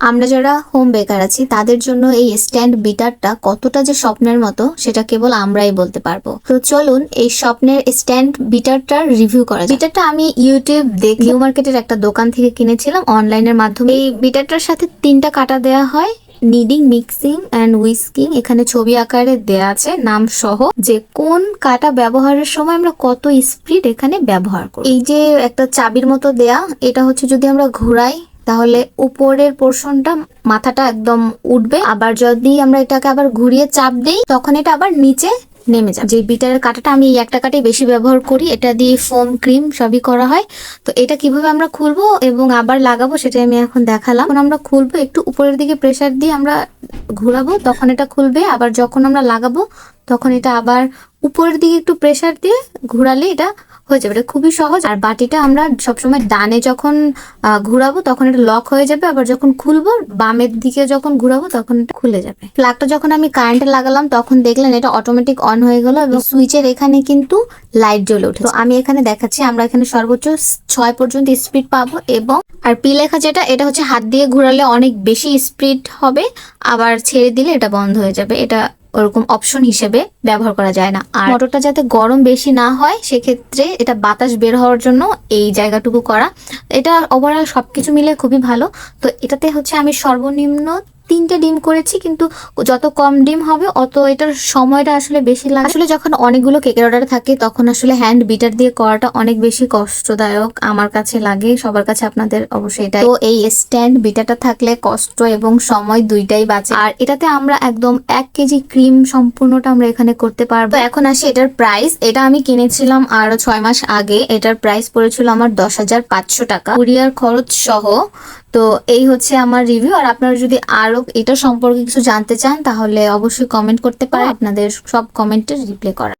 আমরা যারা হোম বেকার আছি, তাদের জন্য এই স্ট্যান্ড বিটারটা কতটা যে স্বপ্নের মতো, সেটা কেবল আমরাই বলতে পারব। তো চলুন এই স্বপ্নের স্ট্যান্ড বিটারটার রিভিউ করা বিটারটা আমি ইউটিউব দেখ নিউ মার্কেটের একটা দোকান থেকে কিনেছিলাম অনলাইনের মাধ্যমে। এই বিটারটার সাথে তিনটা কাটা দেওয়া হয়। নিডিং মিক্সিং অ্যান্ড উইস্কিং এখানে ছবি আকারে দেয়া আছে, নাম সহ। যে কোন কাটা ব্যবহারের সময় আমরা কত স্পিড এখানে ব্যবহার করি। এই যে একটা চাবির মতো দেয়া, এটা হচ্ছে যদি আমরা ঘুরাই তাহলে উপরের পোর্শনটা মাথাটা একদম উঠবে। আবার যদি আমরা এটাকে আবার ঘুরিয়ে চাপ দিই, তখন এটা আবার নিচে নেমে যাবে। যে বিটারের কাঁটাটা আমি এই একটা কাটাই বেশি ব্যবহার করি, এটা দিয়ে ফোম ক্রিম সবই করা হয়। তো এটা কীভাবে আমরা খুলবো এবং আবার লাগাবো সেটা আমি এখন দেখালাম। আমরা খুলবো, একটু উপরের দিকে প্রেসার দিয়ে আমরা ঘোরাবো, তখন এটা খুলবে। আবার যখন আমরা লাগাবো তখন এটা আবার উপরের দিকে একটু প্রেসার দিয়ে ঘোরালে এটা হয়ে যাবে। এটা খুবই সহজ। আর বাটিটা আমরা সবসময় ডানে যখন ঘুরাবো তখন এটা লক হয়ে যাবে। আবার যখন খুলবো, বামের দিকে যখন ঘুরাবো তখন এটা খুলে যাবে। প্লাগটা যখন আমি কারেন্টে লাগালাম, তখন দেখলেন এটা অটোমেটিক অন হয়ে গেল এবং সুইচের এখানে কিন্তু লাইট জ্বলে উঠে তো আমি এখানে দেখাচ্ছি, আমরা এখানে সর্বোচ্চ ছয় পর্যন্ত স্পিড পাবো এবং আর পি লেখা যেটা, এটা হচ্ছে হাত দিয়ে ঘোরালে অনেক বেশি স্পিড হবে। আবার ছেড়ে দিলে এটা বন্ধ হয়ে যাবে। এটা ওরকম অপশন হিসেবে ব্যবহার করা যায় না। আর মোটরটা যাতে গরম বেশি না হয়, সেক্ষেত্রে এটা বাতাস বের হওয়ার জন্য এই জায়গাটুকু করা। এটা ওভারঅল সবকিছু মিলে খুবই ভালো। তো এটাতে হচ্ছে আমি সর্বনিম্ন তিনটে ডিম করেছি, কিন্তু যত কম ডিম হবে, অত এটার সময়টা আসলে বেশি লাগে। আসলে যখন অনেকগুলো কেকের অর্ডার থাকে, তখন আসলে হ্যান্ড বিটার দিয়ে করাটা অনেক বেশি কষ্টদায়ক আমার কাছে লাগে, সবার কাছে আপনাদের অবশ্যই এটাই। তো এই স্ট্যান্ড বিটারটা থাকলে কষ্ট এবং সময় দুইটাই বাঁচে। আর এটাতে আমরা একদম এক কেজি ক্রিম সম্পূর্ণটা আমরা এখানে করতে পারব। এখন আসি এটার প্রাইস এটা আমি কিনেছিলাম আরও ছয় মাস আগে। এটার প্রাইস পড়েছিল আমার দশ হাজার পাঁচশো টাকা। কুরিয়ার খরচ সহ তো এই হচ্ছে আমার রিভিউ আর আপনারা যদি আরও এটা সম্পর্কে কিছু জানতে চান তাহলে অবশ্যই কমেন্ট করতে পারেন। আপনাদের সব কমেন্টের রিপ্লাই করা।